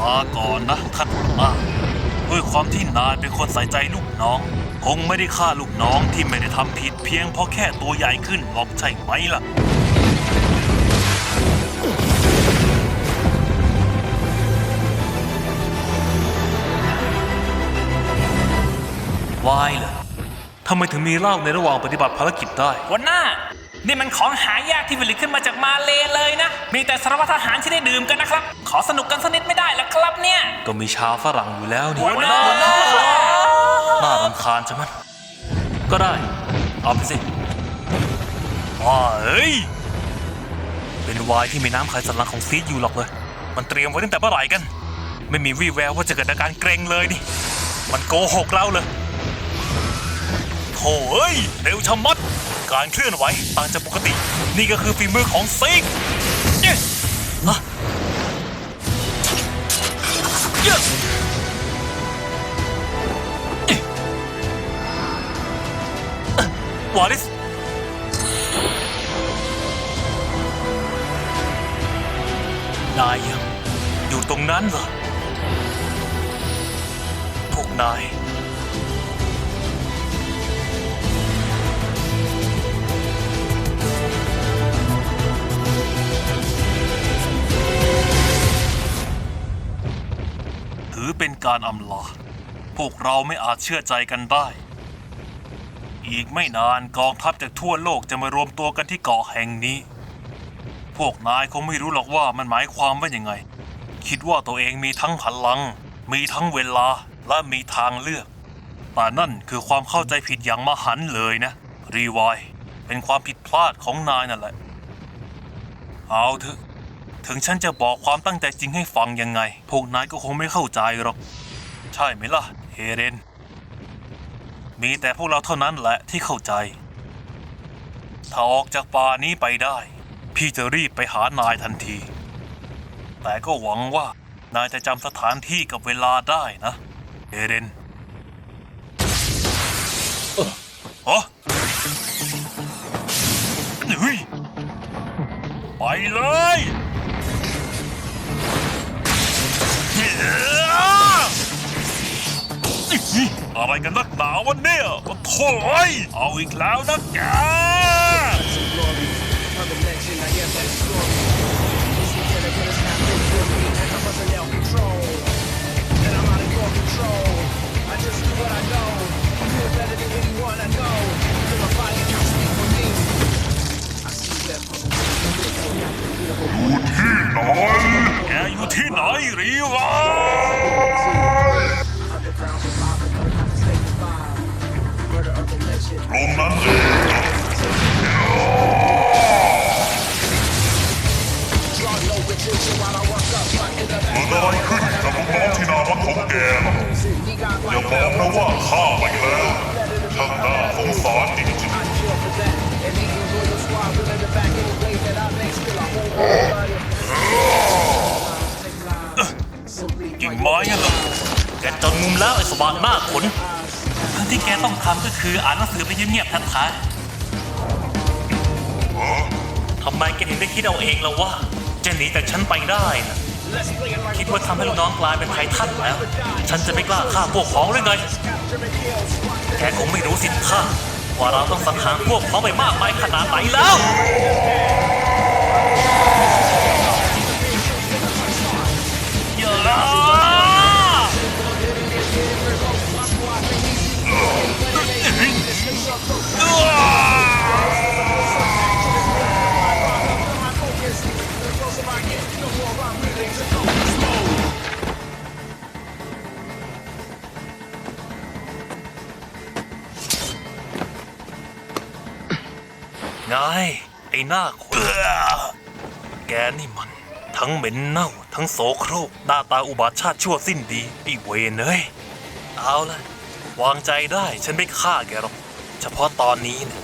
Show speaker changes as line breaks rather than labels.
ลาก่อนนะท่านหัวหน้าด้วยความที่นายเป็นคนใส่ใจลูกน้อง คงไม่ได้ฆ่าลูกน้องที่ไม่ได้ทำผิดเพียงเพราะแค่ตัวใหญ่ขึ้นหรอกใช่ไหมล่ะวายเหรอทำไมถึงมีเหล้าในระหว่างปฏิบัติภารกิจได้
หัวหน้า นี่มันของหายากที่ผลิตขึ้นมาจากมาเลเลยนะ มีแต่สารวัตรทหารที่ได้ดื่มกันนะครับ ขอสนุกกันสักนิดไม่ได้เหรอครับเนี่ย
ก็มีชาวฝรั่งอยู่แล้วนี่
หัวหน้า
น่ารำคาญใช่ไหมก็ได้ เอาไปสิว้าเอ้ย เป็นไวายที่มีน้ำไขสันหลังของซีดอยู่หรอกเลย มันเตรียมไว้ตั้งแต่เมื่อไหร่กัน ไม่มีวี่แววว่าจะเกิดอาการเกรงเลยนี่ มันโกหกเราเลยโถ่เอ้ย เร็วชะมัด การเคลื่อนไหวต่างจากปกติ นี่ก็คือฝีมือของซีกเย้ฮะเย้วาริสนายยังอยู่ตรงนั้นเหรอพวกนาย การอำลา พวกเราไม่อาจเชื่อใจกันได้ อีกไม่นานกองทัพจากทั่วโลกจะมารวมตัวกันที่เกาะแห่งนี้ พวกนายคงไม่รู้หรอกว่ามันหมายความว่ายังไง คิดว่าตัวเองมีทั้งพลัง มีทั้งเวลาและมีทางเลือกแต่นั่นคือความเข้าใจผิดอย่างมหันเลยนะ รีไวายเป็นความผิดพลาดของนายนั่นแหละ เอาเถอะ ถึงฉันจะบอกความตั้งใจจริงให้ฟังยังไง พวกนายก็คงไม่เข้าใจหรอก ใช่ไหมล่ะ เฮเรน มีแต่พวกเราเท่านั้นแหละที่เข้าใจ ถ้าออกจากป่านี้ไปได้ พี่จะรีบไปหานายทันที แต่ก็หวังว่านายจะจำสถานที่กับเวลาได้นะเอเดนเออเฮ้ยไปเลย อะไรกันนักหนาวะเนี่ยโถ่เอ้ยเอาอีกแล้วนะแกแกอยู่ที่ไหนรีวะ เกิดอะไรขึ้นกับลูกน้องที่นารักของแกล่ะอย่าบอกนะว่าฆ่าไปแล้วช่างน่าสงสารจริงๆกิ่งไม้อะเหรอแกจนมุมแล้วไอ้สว่างหน้าขนทั้งที่แกต้องทำก็คืออ่านหนังสือไปเงียบๆทักๆทำไมแกถึงได้คิดเอาเองแล้วว่า จะหนีแต่ฉันไปได้นะคิดว่าทำให้ลูกน้องกลายเป็นไททันแล้ว ฉันจะไม่กล้าฆ่าพวกของหรือไง แกคงไม่รู้สิท่าว่าเราต้องสังหารพวกของไปมากมายขนาดไหนแล้ว ไง ไอ้หน้าคนแกนี่มัน ทั้งเหม็นเน่า ทั้งโสโครก หน้าตาอุบาทชาติชั่วสิ้นดีไอ้เวนเอ้ยเอาละวางใจได้ฉันไม่ฆ่าแกหรอก เฉพาะตอนนี้เนี่ย